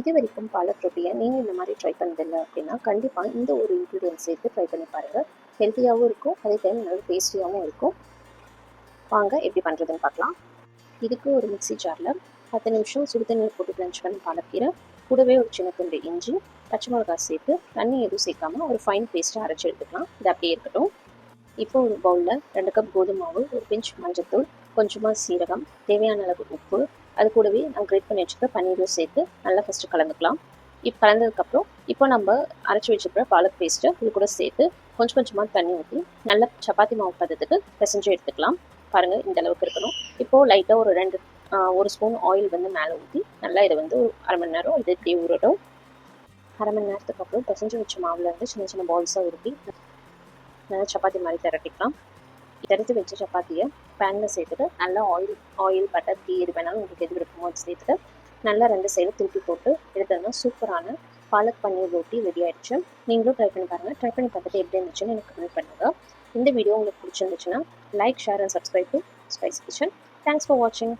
இது வரைக்கும் பாலக் ரொட்டியை நீங்கள் இந்த மாதிரி ட்ரை பண்ணதில்லை அப்படின்னா கண்டிப்பாக இந்த ஒரு இன்க்ரீடியன்ட் சேர்த்து ட்ரை பண்ணி பாருங்கள் ஹெல்த்தியாகவும் இருக்கும் அதே டைம் நல்ல டேஸ்டியாகவும் இருக்கும். வாங்க எப்படி பண்ணுறதுன்னு பார்க்கலாம். இதுக்கு ஒரு மிக்ஸி ஜாரில் பத்து நிமிஷம் சுடு போட்டு கிளஞ்ச் பண்ணி பாலக்கீரை கூடவே ஒரு சின்ன துண்டு இஞ்சி பச்சை மிளகாய் சேர்த்து தண்ணி எதுவும் சேர்க்காம ஒரு ஃபைன் பேஸ்ட்டாக அரைச்சி எடுத்துக்கலாம். இது அப்படியே இருக்கட்டும். இப்போ ஒரு பவுலில் ரெண்டு கப் கோதுமை மாவு ஒரு பிஞ்ச் மஞ்சத்தூள் கொஞ்சமாக சீரகம் தேவையான அளவு உப்பு அது கூடவே நம்ம கிரேட் பண்ணி வச்சுக்கிற பன்னீரும் சேர்த்து நல்லா ஃபஸ்ட்டு கலந்துக்கலாம். இப்போ கலந்ததுக்கப்புறம் இப்போ நம்ம அரைச்சி வச்சுக்கிற பாலக் பேஸ்ட்டு இது கூட சேர்த்து கொஞ்சம் கொஞ்சமாக தண்ணி ஊற்றி நல்லா சப்பாத்தி மாவு பதத்துக்கு பிசைஞ்சு எடுத்துக்கலாம். பாருங்கள் இந்த அளவுக்கு இருக்கணும். இப்போது லைட்டாக ஒரு ரெண்டு ஒரு ஸ்பூன் ஆயில் வந்து மேலே ஊற்றி நல்லா இதை வந்து ஒரு அரை மணி நேரம் இது இப்படியே ஊறட்டும். அரை மணி நேரத்துக்கு அப்புறம் பிசைஞ்சு வச்ச மாவில் வந்து சின்ன சின்ன பால்ஸாக உருட்டி நல்லா சப்பாத்தி மாதிரி திரட்டிக்கலாம். எடுத்து வச்ச சப்பாத்தியை பேனில் சேர்த்துட்டு நல்லா ஆயில் ஆயில் பட்டர் டீ எது வேணாலும் உங்களுக்கு எது விருப்பமோ சேர்த்துட்டு நல்லா ரெண்டு சைடு திருப்பி போட்டு எடுத்தோம்னா சூப்பரான பாலக் பன்னீர் ரொட்டி ரெடி ஆயிடுச்சு. நீங்களும் ட்ரை பண்ணி பாருங்கள் ட்ரை பண்ணி பார்த்துட்டு எப்படி இருந்துச்சுன்னு எனக்கு கமெண்ட் பண்ணுங்கள் இந்த வீடியோ உங்களுக்கு பிடிச்சிருந்துச்சுன்னா like share and subscribe to spice kitchen thanks for வாட்சிங்